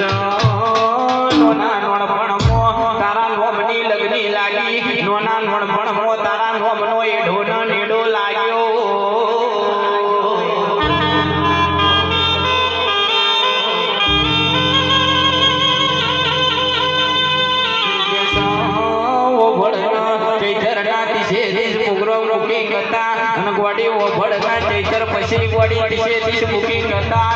નોના નોણપણમો તારા નોમની લગની લાગી નોના નોણપણમો તારા નોમનો એઢોનો નેડો લાગ્યો ચૈતર પછી ગોડી દિશે દિશ બુકિંગ હતા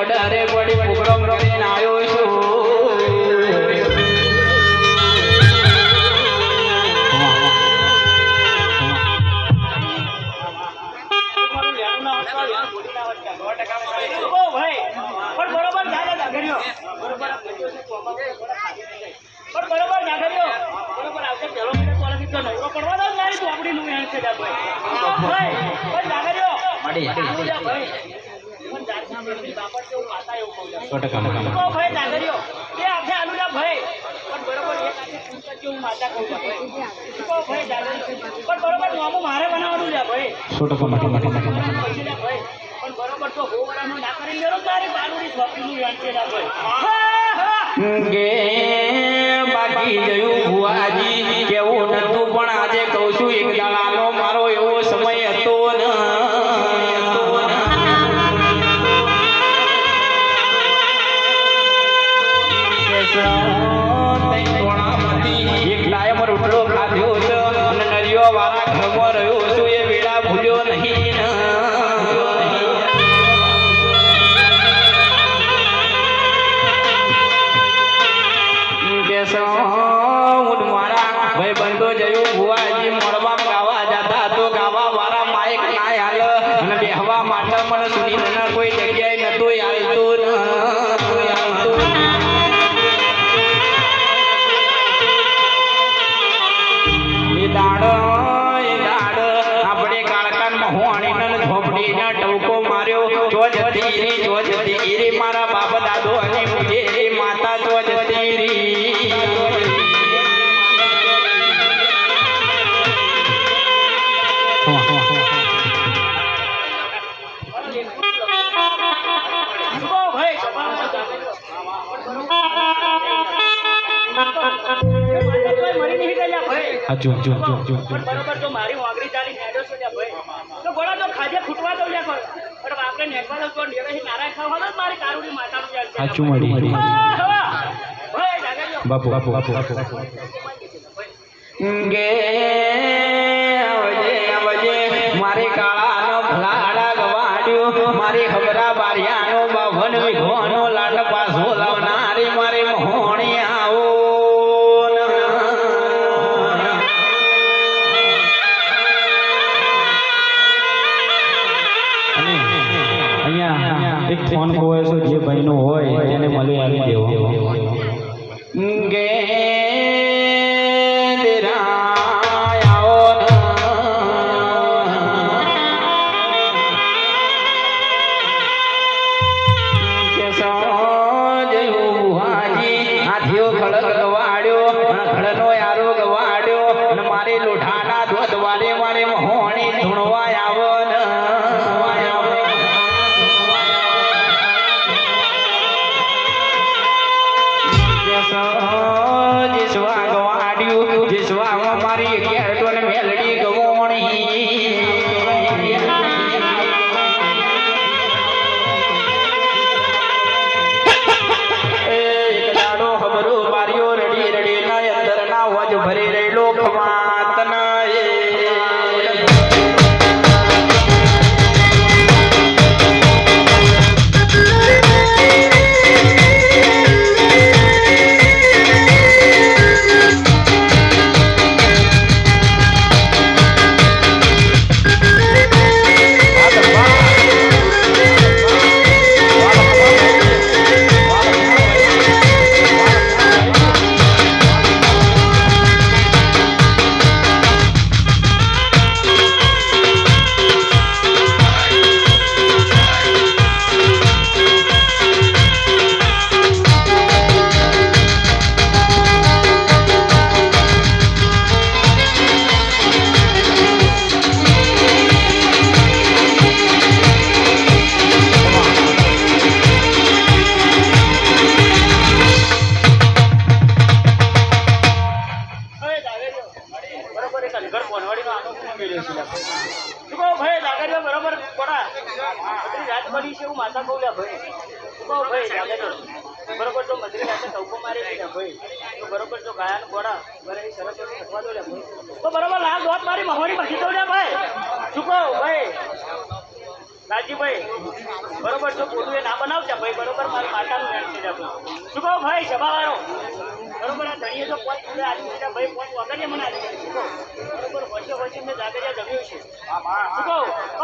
રાજસ્થાનની પડી પ્રોગ્રામ કરીને આવ્યો છું. ઓ છે. જા ભાઈ ભાઈ પણ ભાઈ કેવું બરોબર એક જેવું માતા કહું ભાઈ પણ બરોબર મારે બનાવવાનું ભાઈ ભાઈ પણ બરોબર તો ના કરી લેરો બાલુની ભાઈ બાકી ભુવાજી નતું પણ આજે કહું છું એક દાડાનો ભાઈ પણ બરોબર જો મારી વાગરી ચાલી નેડો છો ભાઈ તો ગોળા તો ખાજે ફૂટવા દઉં લ્યા કોઈ પણ આપણે નેકવા દઉં તો નેવે નારાય ખાવ હવે મારી કારુડી માતાનું જાય છે. સાચું મળી. હા, હા. ભાઈ. બાપુ બાપુ બાપુ ગે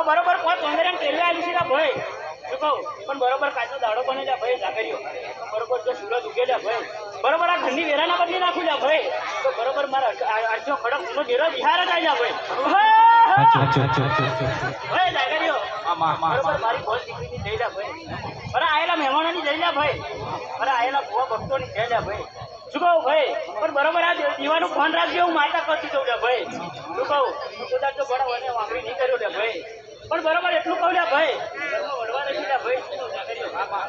બરોબર પાંચ વગર ટ્રેલે આવી છે ને ભાઈ. શું કહું? પણ બરોબર કાચો દાડો બને છે ભાઈ જાગરિયો તો બરોબર જો સુરજ ઉગે છે ભાઈ. બરોબર આ ઘરની વેરાના બદલી નાખું છે ભાઈ. તો બરોબર મારા આજો ખડક નો ઘેરો બિહાર જ આવી ભાઈ. ભાઈ જાગરિયો બરોબર મારી બોલ દીકરીની જઈ જા ભાઈ. અરે આયેલા મહેમાનોની જઈ જા ભાઈ. અરે આયેલા ભુવા ભક્તોની જઈ જા ભાઈ. શું કહું ભાઈ? પણ બરોબર આ દીવાનું ફોન રાખજો હું માતા કરતી દઉં ભાઈ. શું કહું? કદાચ તો બરાબર મને વાંકડી નહીં કર્યો લે ભાઈ. પણ બરોબર એટલું કહું લે ભાઈ. ઘરમાં નથી લે ભાઈ?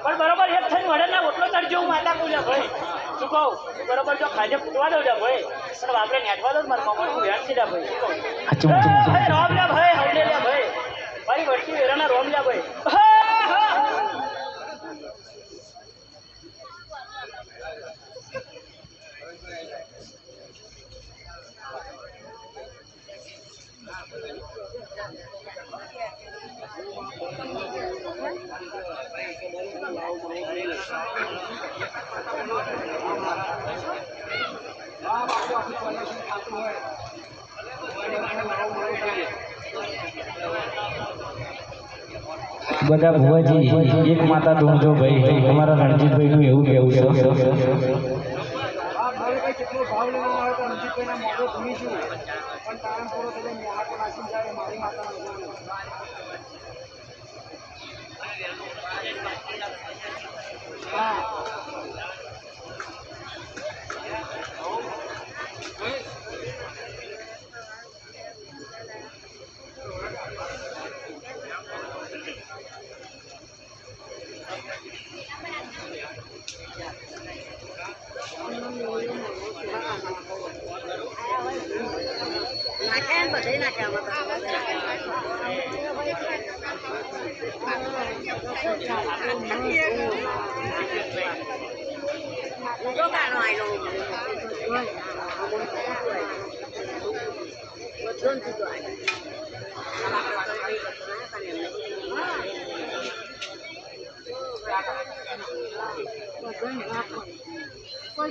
પણ બરોબર એક થઈને વડે ના ઓટલો તરજો હું માતા કહું લે ભાઈ. શું કહું? બરોબર જો ખાજે ફૂટવા દઉં લે ભાઈ. પણ આપણે નેટવા દઉં મારા મમ્મી હું વેણ છે લે ભાઈ? શું કહું? રોમ લે ભાઈ હવલે લે ભાઈ. મારી વર્ષી વેરાના રોમ લે ભાઈ હા, હા. બધા ભુવાજી એક માતા ધૂણજો ભાઈ અમારા રણજીતભાઈ નું એવું કેવું છે. આ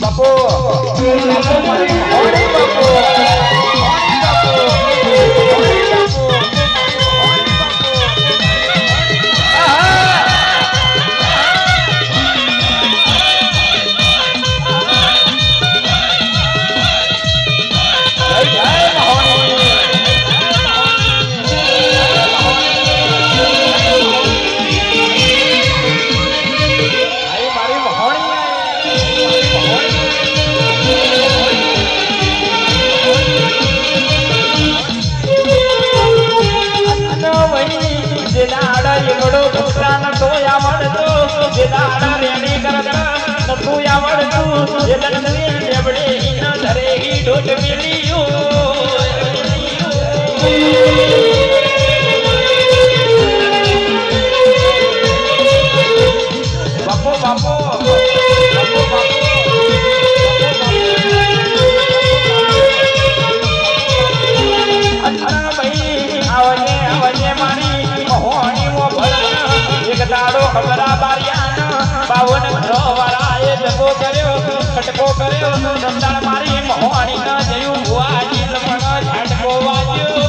બાપુ મારી એક દાડો બાવન ઘરો વાળા એ જગો કર્યો, ખટકો કર્યો દંડાળ મારી મોહાણી ન જયું ભુવાજી લમણ ઝાટકો વાજ્યો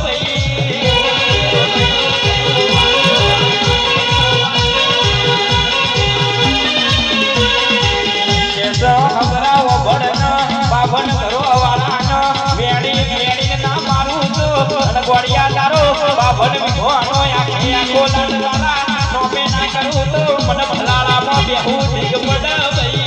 બાભન ઘરો વાળાન મારું તો ગોળિયા તારો બાભન વિધવાનો આખી આખો લાડ મને ભલાળામાં બેહું દિગ પડ ભઈ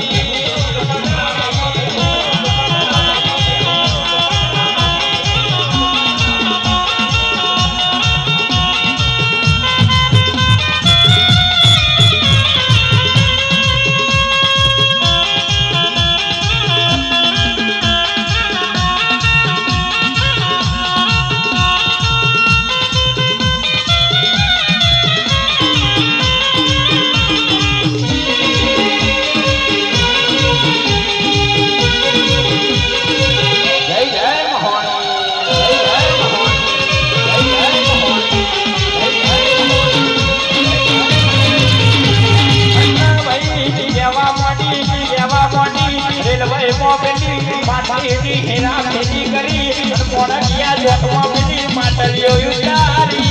પેટી હેરા પેટી કરી મોડકિયા જોખમાં પેટી માટલીઓ ઉતારી.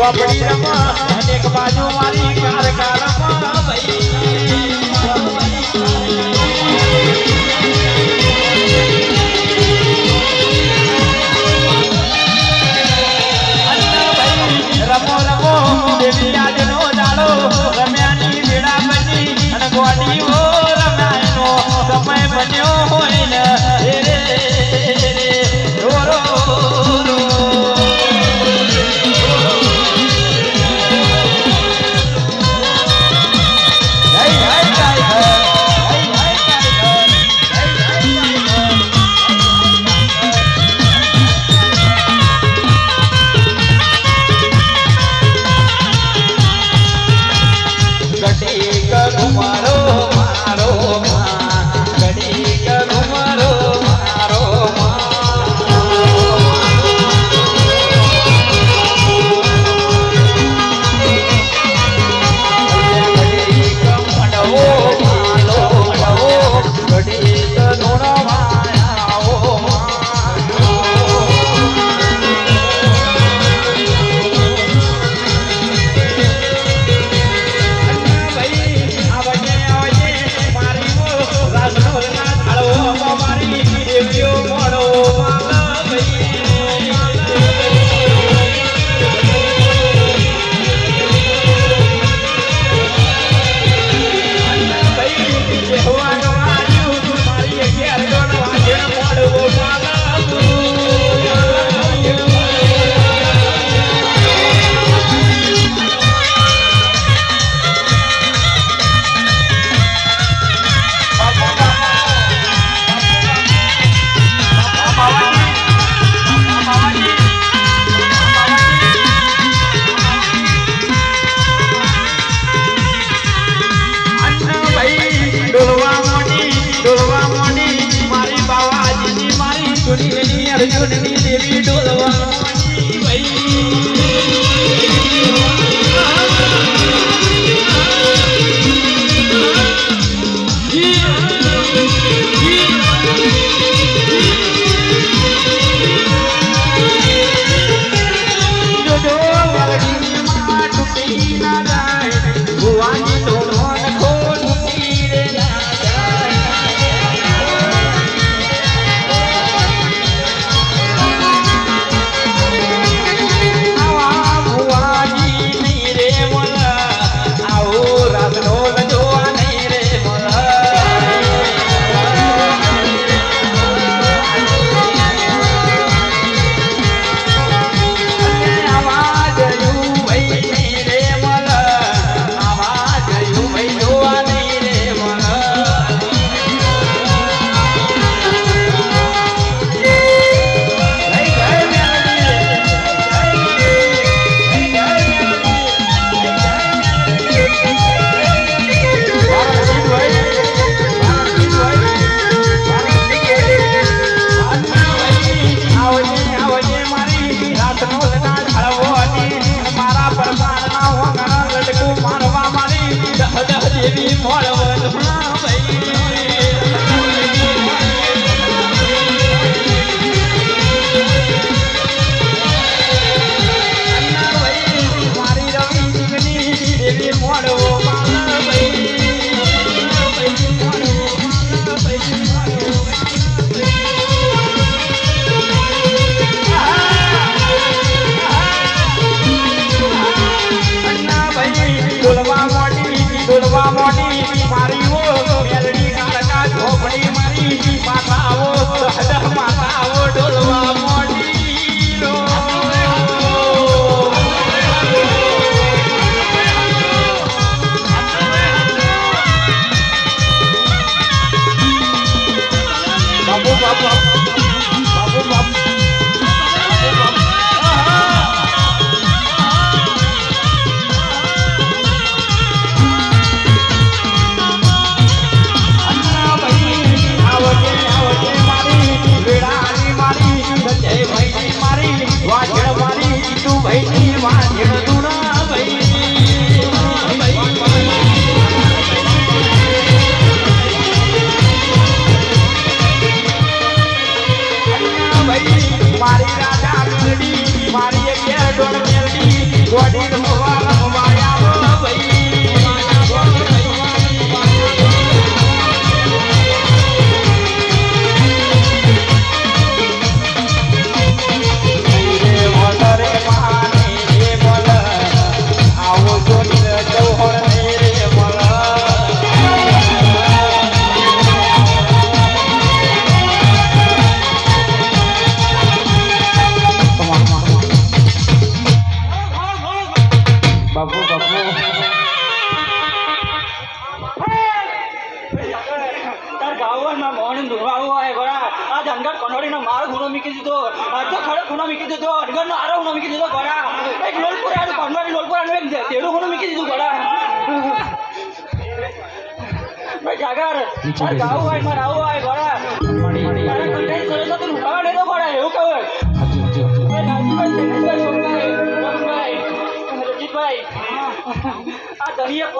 ચોપડી રમા અનેક બાજુ મારી કાર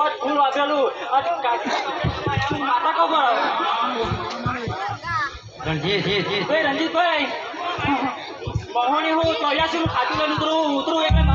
વોટ ફૂલ વાપરેલું માતા કહો રણજીત રણજીતભાઈ મહોણી હું ચોર્યાસી નું ખાતું લઈને ઉતરું ઉતરું એટલે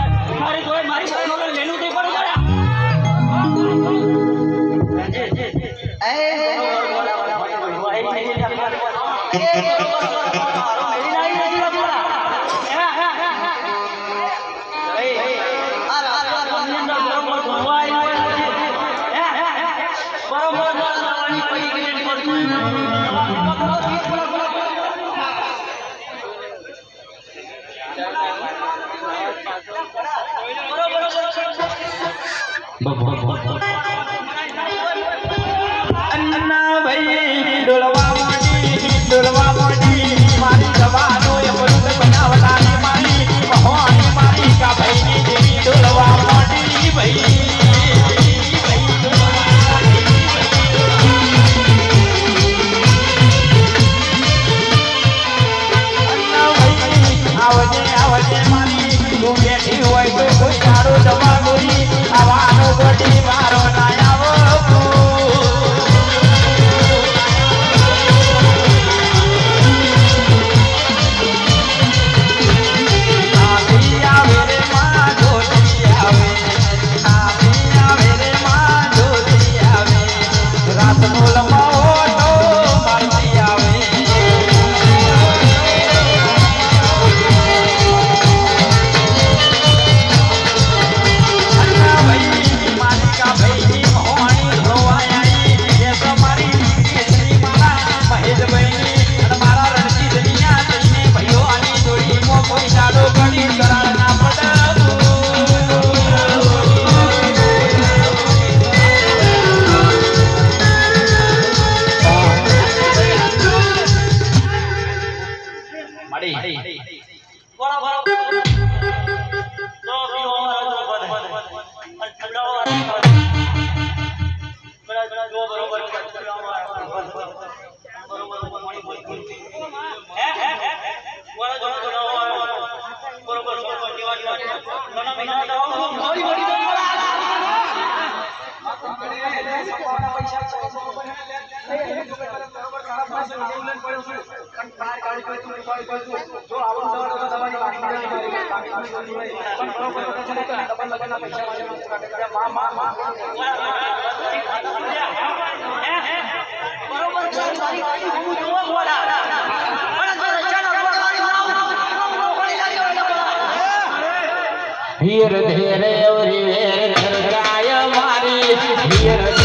Gracias. ધીર ધીરે ઓરી વેર ગાય મારી. ધીર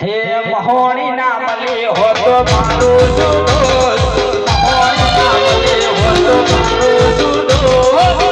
હે મહોણી ના બલે હોતો મારો જુડો મહોણી ના બલે હોતો મારો જુડો